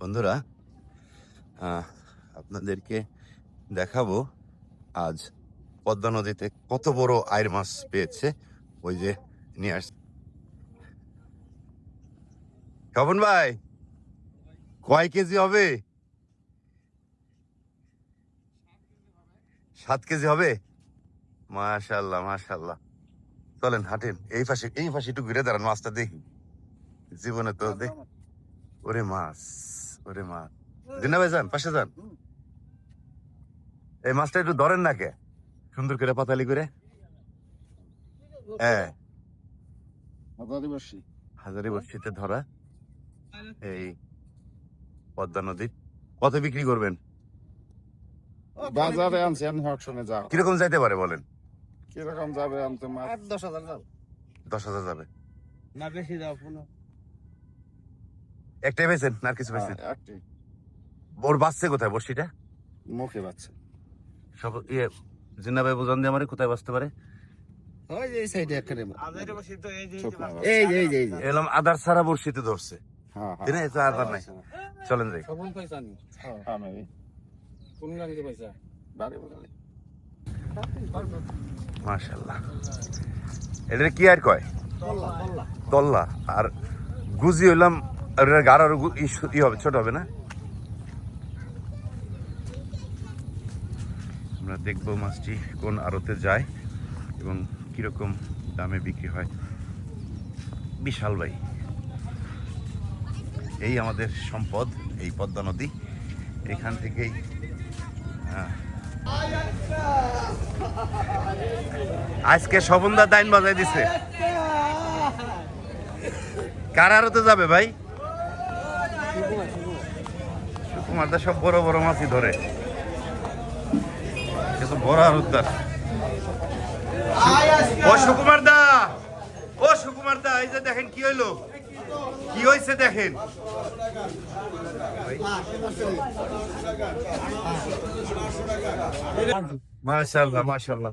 বন্ধুরা আপনাদেরকে দেখাবো আজ পদ্মা নদীতে কত বড় আয়ের মাছ পেয়েছে। ওই যে নিয়ে আস স্বপন ভাই, কয় কেজি হবে? সাত কেজি হবে? মাশাল্লাহ মাশাল্লাহ চলেন, হাঁটেন। এই পাশে এই পাশে একটু ঘুরে দাঁড়ান, মাছটা দেখি। জীবনে তো দেখ ওরে মাছ। ওরে মাছ দিনা ভাই যান পাশে যান। এই মাছটা একটু ধরেন না কে? সুন্দর করে পাতালি করে। হ্যাঁ। আদিবাসী হাজারি বর্ষিতে ধরা। এই পদ্মা নদীর। কত বিক্রি করবেন? বাজারে আনছেন হকশনে যাও। কীরকম যাইতে পারে বলেন? কীরকম যাবে আনতে মাছ? দশ হাজার যাও। দশ হাজার যাবে। না বেশি যাও পুরো একটাই পেয়েছেন না আর কিছু পেয়েছেন হ্যাঁ, একটি ওর বাঁচছে কোথায়? বর্ষিটা মুখে বাচ্চা। সব ইয়ে জিন্না ভাই বুঝান দিয়ে আমারে কোথায় বাঁচতে পারে? ওই যে এই সাইডে একখানে এই যে এই যে এই যে এলাম আদার সারা বর্ষিতে ধরছে। হ্যাঁ তাই আদার নাই চলেন যাই। সবন পয়সা নি আমি কোন গাড়িতে পয়সা বাড়ি বাড়ি। মাশাল্লাহ এটা কি আর কয়? তল্লা। আর গুজি হইলাম আর এটার গাড় আরও ই হবে, ছোট হবে না? আমরা দেখব মাছটি কোন আড়তে যায় এবং কীরকম দামে বিক্রি হয়। বিশাল ভাই। এই আমাদের সম্পদ, এই পদ্মা নদী। এখান থেকেই আজকে সবন্দা দাইন বাজাই দিছে। কার আড়তে যাবে ভাই? সুকুমার দা সব বড় বড় মাছই ধরে। কিন্তু বড় আড়তদার ও সুকুমার দা ও সুকুমার দা এই যে দেখেন কি হইল? কি হয়েছে দেখেন? মাশাআল্লাহ মাশাআল্লাহ।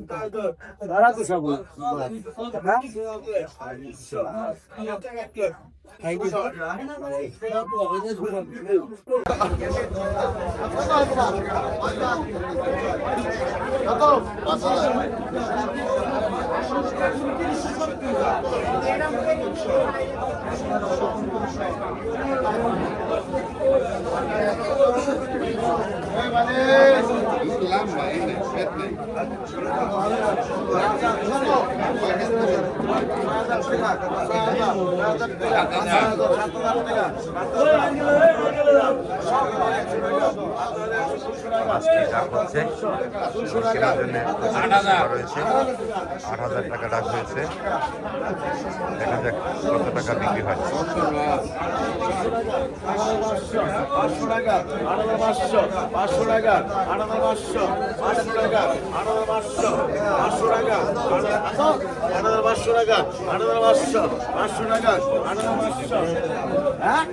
দা গেল কোথায় মাছটির দাম হচ্ছে কেনার জন্য রয়েছে আট হাজার টাকা ডাক হয়েছে। দেখা যাক কত টাকা বিক্রি হয়। পাঁচশো টাকা। আঠারো পাঁচশো পাঁচশো টাকা আঠারো পাঁচশো পাঁচশো টাকা আঠারো পাঁচশো পাঁচশো টাকা আঠারো পাঁচশো টাকা আঠারো পাঁচশো পাঁচশো টাকা আঠারো পাঁচশো হ্যাঁ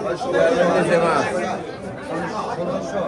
পাঁচশো টাকা ষোলোশো